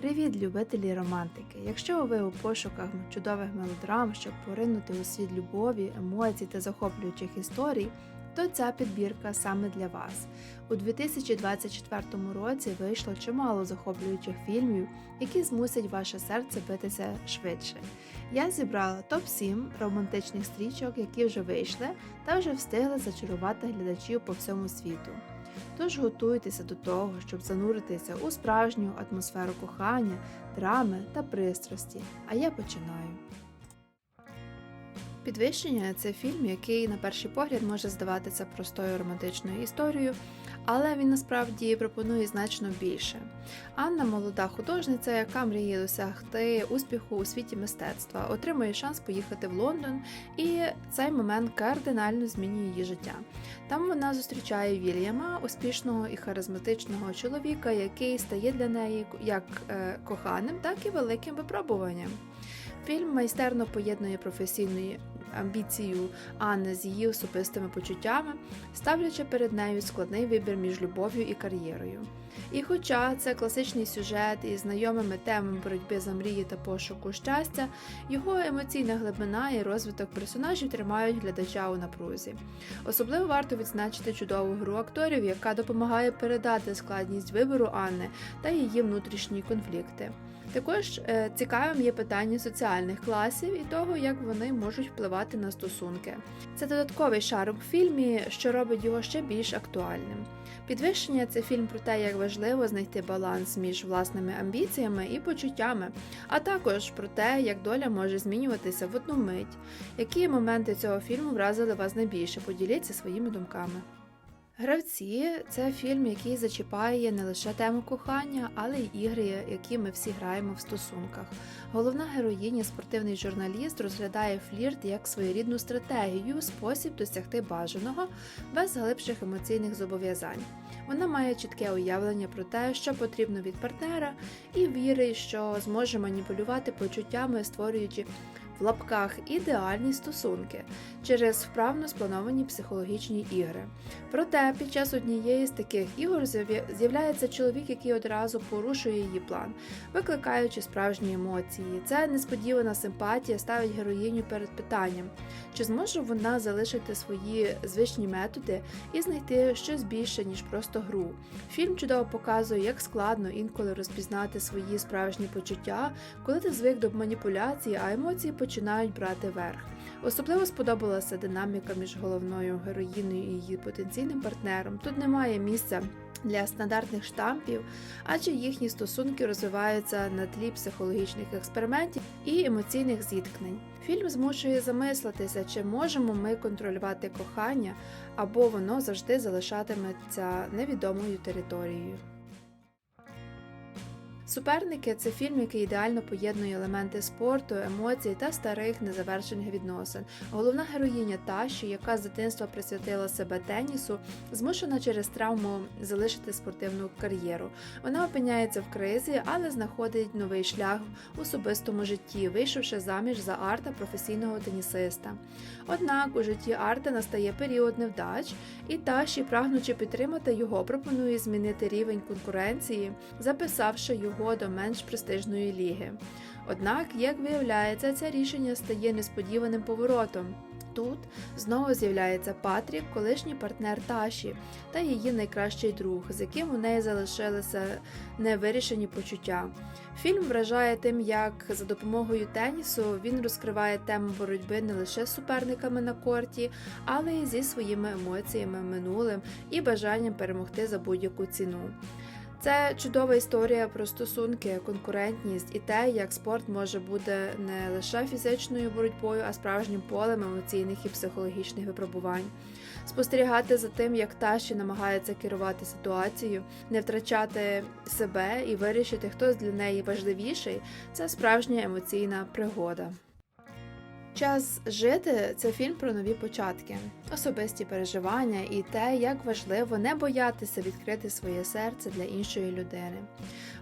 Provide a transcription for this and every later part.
Привіт, любителі романтики! Якщо ви у пошуках чудових мелодрам, щоб поринути у світ любові, емоцій та захоплюючих історій, то ця підбірка саме для вас. У 2024 році вийшло чимало захоплюючих фільмів, які змусять ваше серце битися швидше. Я зібрала топ-7 романтичних стрічок, які вже вийшли та вже встигли зачарувати глядачів по всьому світу. Тож готуйтеся до того, щоб зануритися у справжню атмосферу кохання, драми та пристрасті. А я починаю. Підвищення це фільм, який на перший погляд може здаватися простою романтичною історією, але він насправді пропонує значно більше. Анна молода художниця, яка мріє досягти успіху у світі мистецтва, отримує шанс поїхати в Лондон, і цей момент кардинально змінює її життя. Там вона зустрічає Вільяма, успішного і харизматичного чоловіка, який стає для неї як е, коханим, так і великим випробуванням. Фільм майстерно поєднує професійну амбіцію Анни з її особистими почуттями, ставлячи перед нею складний вибір між любов'ю і кар'єрою. І хоча це класичний сюжет із знайомими темами боротьби за мрії та пошуку щастя, його емоційна глибина і розвиток персонажів тримають глядача у напрузі. Особливо варто відзначити чудову гру акторів, яка допомагає передати складність вибору Анни та її внутрішні конфлікти. Також е, цікавим є питання соціальних класів і того, як вони можуть впливати на стосунки. Це додатковий шар у фільмі, що робить його ще більш актуальним. Підвищення це фільм про те, як важливо знайти баланс між власними амбіціями і почуттями, а також про те, як доля може змінюватися в одну мить. Які моменти цього фільму вразили вас найбільше? Поділіться своїми думками. Гравці це фільм, який зачіпає не лише тему кохання, але й ігри, які ми всі граємо в стосунках. Головна героїня, спортивний журналіст, розглядає флірт як своєрідну стратегію, спосіб досягти бажаного без глибших емоційних зобов'язань. Вона має чітке уявлення про те, що потрібно від партнера, і вірить, що зможе маніпулювати почуттями, створюючи в лапках ідеальні стосунки через вправно сплановані психологічні ігри. Проте під час однієї з таких ігор з'являється чоловік, який одразу порушує її план, викликаючи справжні емоції. Це несподівана симпатія ставить героїню перед питанням, чи зможе вона залишити свої звичні методи і знайти щось більше, ніж просто гру. Фільм чудово показує, як складно інколи розпізнати свої справжні почуття, коли ти звик до маніпуляції, а емоції починають брати верх. Особливо сподобалася динаміка між головною героїною і її потенційним партнером. Тут немає місця. Для стандартних штампів, адже їхні стосунки розвиваються на тлі психологічних експериментів і емоційних зіткнень. Фільм змушує замислитися, чи можемо ми контролювати кохання, або воно завжди залишатиметься невідомою територією. Суперники це фільм, який ідеально поєднує елементи спорту, емоцій та старих незавершених відносин. Головна героїня Таші, яка з дитинства присвятила себе тенісу, змушена через травму залишити спортивну кар'єру. Вона опиняється в кризі, але знаходить новий шлях в особистому житті, вийшовши заміж за арта професійного тенісиста. Однак у житті Арта настає період невдач, і Таші, прагнучи підтримати його, пропонує змінити рівень конкуренції, записавши його його до менш престижної ліги. Однак, як виявляється, це рішення стає несподіваним поворотом. Тут знову з'являється Патрік, колишній партнер Таші та її найкращий друг, з яким у неї залишилися невирішені почуття. Фільм вражає тим, як за допомогою тенісу він розкриває тему боротьби не лише з суперниками на корті, але й зі своїми емоціями, минулим і бажанням перемогти за будь-яку ціну. Це чудова історія про стосунки, конкурентність і те, як спорт може бути не лише фізичною боротьбою, а справжнім полем емоційних і психологічних випробувань. Спостерігати за тим, як Таші намагається керувати ситуацією, не втрачати себе і вирішити, хто для неї важливіший, це справжня емоційна пригода. Час жити це фільм про нові початки, особисті переживання і те, як важливо не боятися відкрити своє серце для іншої людини.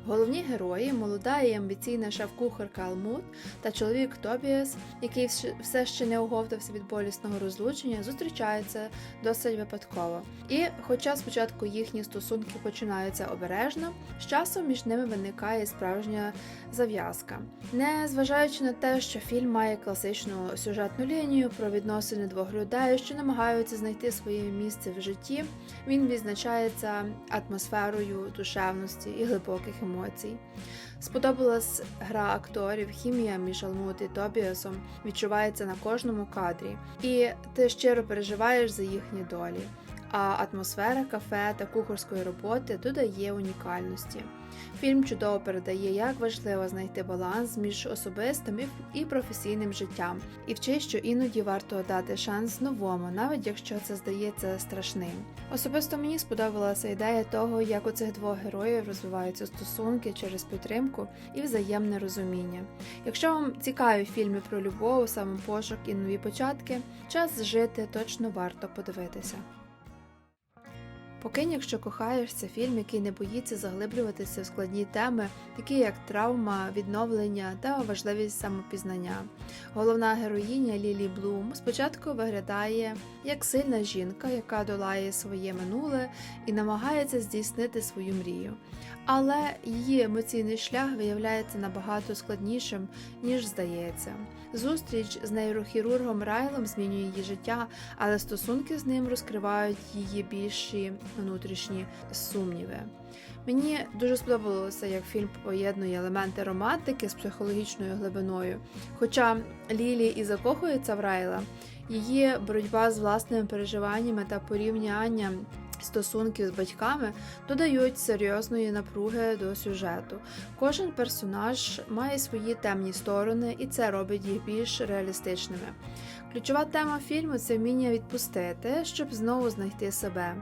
Головні герої молода і амбіційна шеф-кухарка Алмут та чоловік Тобіас, який все ще не оговтався від болісного розлучення, зустрічаються досить випадково. І, хоча спочатку їхні стосунки починаються обережно, з часом між ними виникає справжня зав'язка. Не зважаючи на те, що фільм має класичну сюжетну лінію про відносини двох людей, що намагаються знайти своє місце в житті, він відзначається атмосферою душевності і глибоких емоцій. Сподобалась гра акторів, хімія між Алмут і Тобіасом відчувається на кожному кадрі, і ти щиро переживаєш за їхні долі. А атмосфера кафе та кухарської роботи додає унікальності. Фільм чудово передає, як важливо знайти баланс між особистим і- професійним життям, і вчить, що іноді варто дати шанс новому, навіть якщо це здається страшним. Особисто мені сподобалася ідея того, як у цих двох героїв розвиваються стосунки через підтримку і взаємне розуміння. Якщо вам цікаві фільми про любов, самопошук і нові початки, час жити точно варто подивитися. Покинь, якщо кохаєш, це фільм, який не боїться заглиблюватися в складні теми, такі як травма, відновлення та важливість самопізнання. Головна героїня Лілі Блум спочатку виглядає як сильна жінка, яка долає своє минуле і намагається здійснити свою мрію. Але її емоційний шлях виявляється набагато складнішим, ніж здається. Зустріч з нейрохірургом Райлом змінює її життя, але стосунки з ним розкривають її більші внутрішні сумніви. Мені дуже сподобалося, як фільм поєднує елементи романтики з психологічною глибиною. Хоча Лілі і закохується в Райла, її боротьба з власними переживаннями та порівняння стосунків з батьками додають серйозної напруги до сюжету. Кожен персонаж має свої темні сторони, і це робить їх більш реалістичними. Ключова тема фільму це вміння відпустити, щоб знову знайти себе.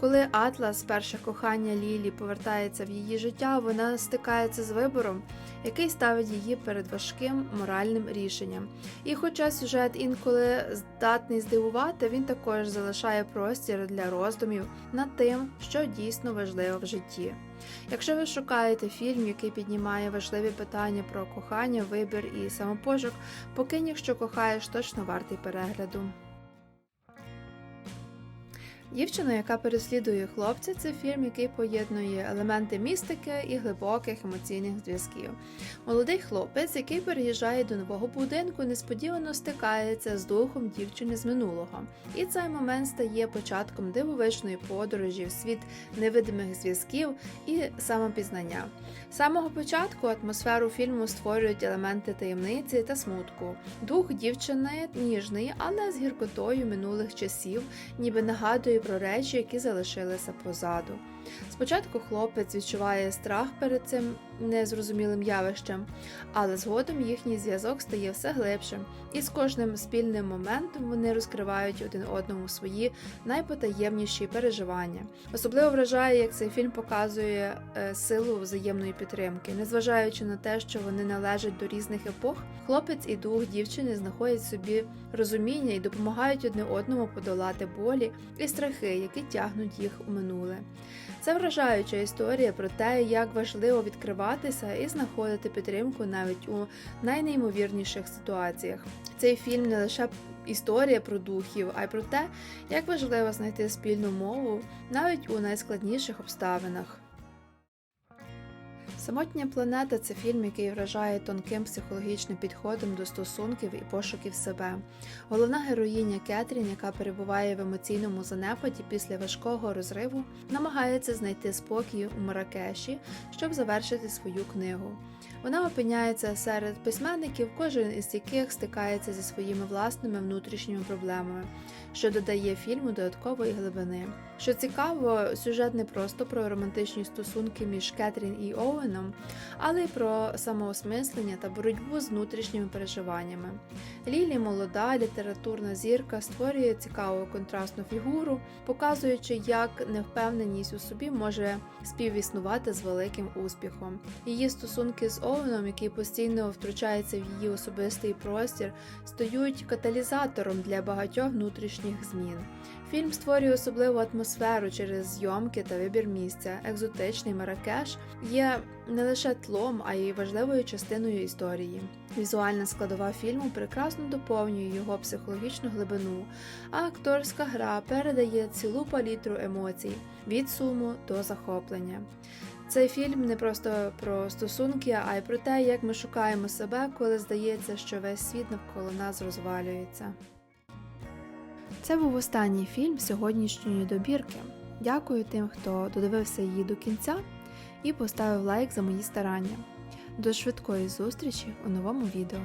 Коли Атлас, перше кохання Лілі, повертається в її життя, вона стикається з вибором, який ставить її перед важким моральним рішенням. І хоча сюжет інколи здатний здивувати, він також залишає простір для роздумів над тим, що дійсно важливо в житті. Якщо ви шукаєте фільм, який піднімає важливі питання про кохання, вибір і самопошук, покинь, якщо кохаєш, точно вартий перегляду. Дівчина, яка переслідує хлопця, це фільм, який поєднує елементи містики і глибоких емоційних зв'язків. Молодий хлопець, який переїжджає до нового будинку, несподівано стикається з духом дівчини з минулого. І цей момент стає початком дивовижної подорожі в світ невидимих зв'язків і самопізнання. З самого початку атмосферу фільму створюють елементи таємниці та смутку. Дух дівчини ніжний, але з гіркотою минулих часів, ніби нагадує про речі, які залишилися позаду. Спочатку хлопець відчуває страх перед цим незрозумілим явищем, але згодом їхній зв'язок стає все глибшим, і з кожним спільним моментом вони розкривають один одному свої найпотаємніші переживання. Особливо вражає, як цей фільм показує е, силу взаємної підтримки, незважаючи на те, що вони належать до різних епох, хлопець і дух дівчини знаходять собі розуміння і допомагають одне одному подолати болі і страхи, які тягнуть їх у минуле. Це вражаюча історія про те, як важливо відкриватися і знаходити підтримку навіть у найнеймовірніших ситуаціях. Цей фільм не лише історія про духів, а й про те, як важливо знайти спільну мову навіть у найскладніших обставинах. Самотня планета це фільм, який вражає тонким психологічним підходом до стосунків і пошуків себе. Головна героїня Кетрін, яка перебуває в емоційному занепаді після важкого розриву, намагається знайти спокій у Маракеші, щоб завершити свою книгу. Вона опиняється серед письменників, кожен із яких стикається зі своїми власними внутрішніми проблемами, що додає фільму додаткової глибини. Що цікаво, сюжет не просто про романтичні стосунки між Кетрін і Оуеном, але й про самоосмислення та боротьбу з внутрішніми переживаннями. Лілі молода літературна зірка створює цікаву контрастну фігуру, показуючи, як невпевненість у собі може співіснувати з великим успіхом. Її стосунки з Оуеном, який постійно втручається в її особистий простір, стають каталізатором для багатьох внутрішніх змін. Фільм створює особливу атмосферу через зйомки та вибір місця. Екзотичний Маракеш є не лише тлом, а й важливою частиною історії. Візуальна складова фільму прекрасно доповнює його психологічну глибину, а акторська гра передає цілу палітру емоцій від суму до захоплення. Цей фільм не просто про стосунки, а й про те, як ми шукаємо себе, коли здається, що весь світ навколо нас розвалюється. Це був останній фільм сьогоднішньої добірки. Дякую тим, хто додивився її до кінця і поставив лайк за мої старання. До швидкої зустрічі у новому відео.